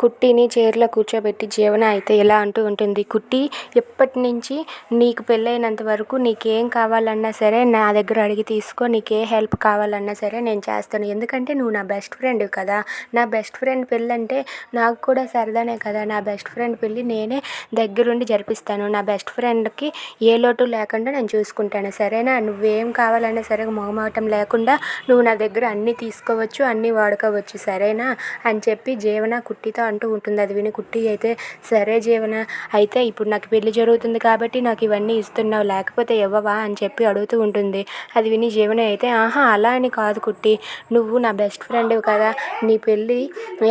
కుట్టిని చైర్లో కూర్చోబెట్టి జీవన అయితే ఇలా అంటూ ఉంటుంది? కుట్టి ఎప్పటి నుంచి నీకు పెళ్ళైనంత వరకు నీకేం కావాలన్నా సరే నా దగ్గర అడిగి తీసుకో నీకు ఏ హెల్ప్ కావాలన్నా సరే నేను చేస్తాను. ఎందుకంటే నువ్వు నా బెస్ట్ ఫ్రెండ్ కదా. నా బెస్ట్ ఫ్రెండ్ పెళ్ళంటే నాకు కూడా సరదానే కదా. నా బెస్ట్ ఫ్రెండ్ పెళ్ళి నేనే దగ్గరుండి జరిపిస్తాను. నా బెస్ట్ ఫ్రెండ్కి ఏ లోటు లేకుండా నేను చూసుకుంటాను. సరేనా? నువ్వేం కావాలన్నా సరే మొహమాటం లేకుండా నువ్వు నా దగ్గర అన్నీ తీసుకోవచ్చు అన్నీ వాడుకోవచ్చు. సరేనా? అని చెప్పి జీవన కుట్టితో అంటూ ఉంటుంది. అది విని కుట్టి అయితే సరే జీవన అయితే ఇప్పుడు నాకు పెళ్ళి జరుగుతుంది కాబట్టి నాకు ఇవన్నీ ఇస్తున్నావు లేకపోతే ఇవ్వవా అని చెప్పి అడుగుతూ ఉంటుంది. అది విని జీవన అయితే ఆహా అలా అని కాదు కుట్టి. నువ్వు నా బెస్ట్ ఫ్రెండ్ కదా. నీ పెళ్ళి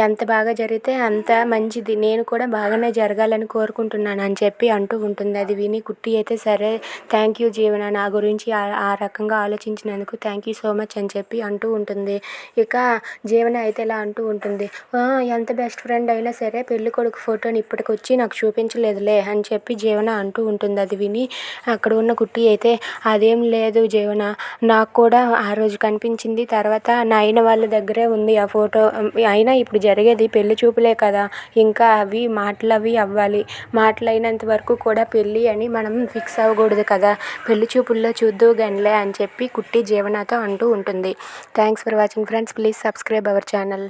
ఎంత బాగా జరిగితే అంత మంచిది. నేను కూడా బాగానే జరగాలని కోరుకుంటున్నాను అని చెప్పి అంటూ ఉంటుంది. అది విని కుట్టి అయితే సరే థ్యాంక్ యూ జీవన. నా గురించి ఆ రకంగా ఆలోచించినందుకు థ్యాంక్ యూ సో మచ్ అని చెప్పి అంటూ ఉంటుంది. ఇక జీవన అయితే ఇలా అంటూ ఉంటుంది. ఎంత బెస్ట్ ఫ్రెండ్ అయినా సరే పెళ్ళి కొడుకు ఫోటోని ఇప్పటికొచ్చి నాకు చూపించలేదులే అని చెప్పి జీవన అంటూ ఉంటుంది. అది విని అక్కడ ఉన్న కుట్టి అయితే అదేం లేదు జీవన నాకు కూడా ఆ రోజు కనిపించింది. తర్వాత నా అయిన వాళ్ళ దగ్గరే ఉంది ఆ ఫోటో. అయినా ఇప్పుడు జరిగేది పెళ్ళి చూపులే కదా. ఇంకా అవి మాటలు అవి అవ్వాలి. మాటలు వరకు కూడా పెళ్ళి అని మనం ఫిక్స్ అవ్వకూడదు కదా. పెళ్ళి చూపుల్లో చూద్దు గనిలే అని చెప్పి కుట్టి జీవనతో అంటూ ఉంటుంది. Thanks for watching friends. Please subscribe our channel.